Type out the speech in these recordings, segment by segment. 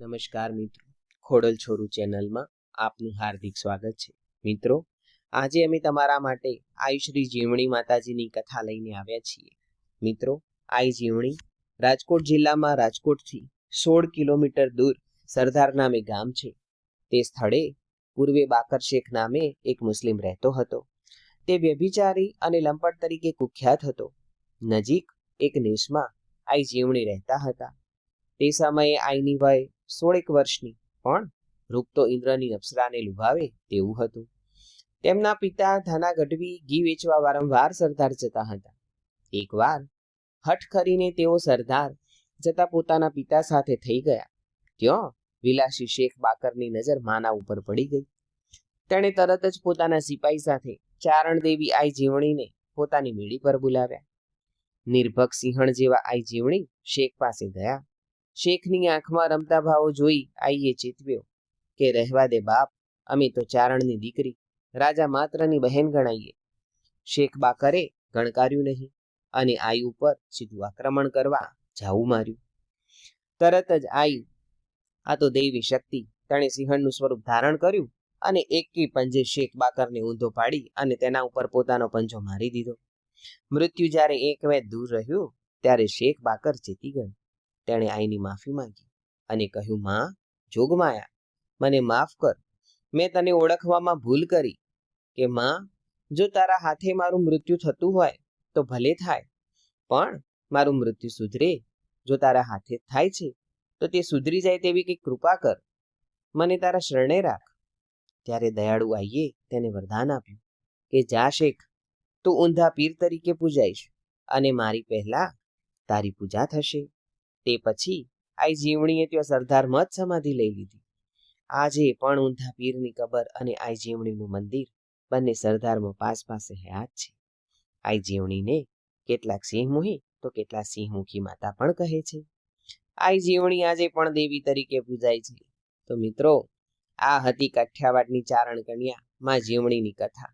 નમસ્કાર મિત્રો. ખોડલ છોરું ચેનલમાં આપનું હાર્દિક સ્વાગત છે. મિત્રો, આજે અમે તમારા માટે આયુશ્રી જીવણી માતાજીની કથા લઈને આવ્યા છીએ. મિત્રો, આઈ જીવણી રાજકોટ જિલ્લામાં રાજકોટથી સોળ કિલોમીટર દૂર સરદાર નામે ગામ છે. તે સ્થળે પૂર્વે બાકર શેખ નામે એક મુસ્લિમ રહેતો હતો. તે વ્યભિચારી અને લંપટ તરીકે કુખ્યાત હતો. નજીક એક નેસમાં આઈ જીવણી રહેતા હતા. તે સમયે આઈની વય સોળેક વર્ષની. પણ રૂપ તો ઇન્દ્રની અપ્સરાને લુભાવે તેવું હતું. તેમના પિતા ધાના ગઢવી ઘી વેચવા વારંવાર સરદાર જતા હતા. એકવાર હઠ કરીને તેઓ સરદાર જતા પોતાના પિતા સાથે થઈ ગયા. ત્યાં વિલાસી શેખ બાકરની નજર માના ઉપર પડી ગઈ. તેણે તરત જ પોતાના સિપાહી સાથે ચારણ દેવી આઈ જીવણીને પોતાની મેળી પર બોલાવ્યા. નિર્ભક સિંહણ જેવા આઈ જીવણી શેખ પાસે ગયા. શેખની આંખમાં રમતા ભાવો જોઈ આઈએ ચેતવ્યો કે રહેવા દે બાપ, અમે તો ચારણની દીકરી, રાજા માત્રની બહેન ગણાઈએ. શેખ બાકરે ગણકાર્યું નહીં અને આઈ ઉપર સીધું આક્રમણ કરવા જાવું માર્યું. તરત જ આઈ, આ તો દૈવી શક્તિ, તેણે સિંહણનું સ્વરૂપ ધારણ કર્યું અને એકી પંજે શેખ બાકરને ઊંધો પાડી અને તેના ઉપર પોતાનો પંજો મારી દીધો. મૃત્યુ જ્યારે એક વેદ દૂર રહ્યું, ત્યારે શેખ બાકર જીતી ગયો. તેણે આઈની માફી માંગી અને કહ્યું, માં જોગમાયા મને માફ કર. મેં તને ઓળખવામાં ભૂલ કરી કે, માં, જો તારા હાથે મારું મૃત્યુ થતું હોય તો ભલે થાય, પણ મારું મૃત્યુ સુધરે. જો તારા હાથે થાય છે, તો તે સુધરી જાય તેવી કંઈક કૃપા કર. મને તારા શરણે રાખ. ત્યારે દયાળુ આઈએ તેને વરદાન આપ્યું કે, જા શેખ, તું ઊંધા પીર તરીકે પૂજાઈશ અને મારી પહેલા તારી પૂજા થશે. તે પછી આઈ જીવણીએ ત્યાં સરદાર મત સમાધિ લઈ લીધી. આજે પણ ઊંધા પીરની કબર અને આઈ જીવણીનું મંદિર બંને સરદારમાં પાસ પાસે હયાત છે. આઈ જીવણીને કેટલાક સિંહમુહી તો કેટલા સિંહમુખી માતા પણ કહે છે. આઈ જીવણી આજે પણ દેવી તરીકે પૂજાય છે. તો મિત્રો, આ હતી કાઠિયાવાડની ચારણ કન્યા માં જીવણીની કથા.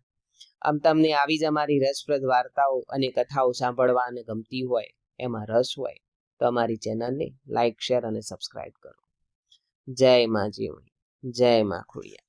આમ તમને આવી જ અમારી રસપ્રદ વાર્તાઓ અને કથાઓ સાંભળવા અને ગમતી હોય, એમાં રસ હોય તો અમારી ચેનલને લાઇક શેર અને સબસ્ક્રાઇબ કરો. જય માં જીવણી. જય માં ખોડિયા.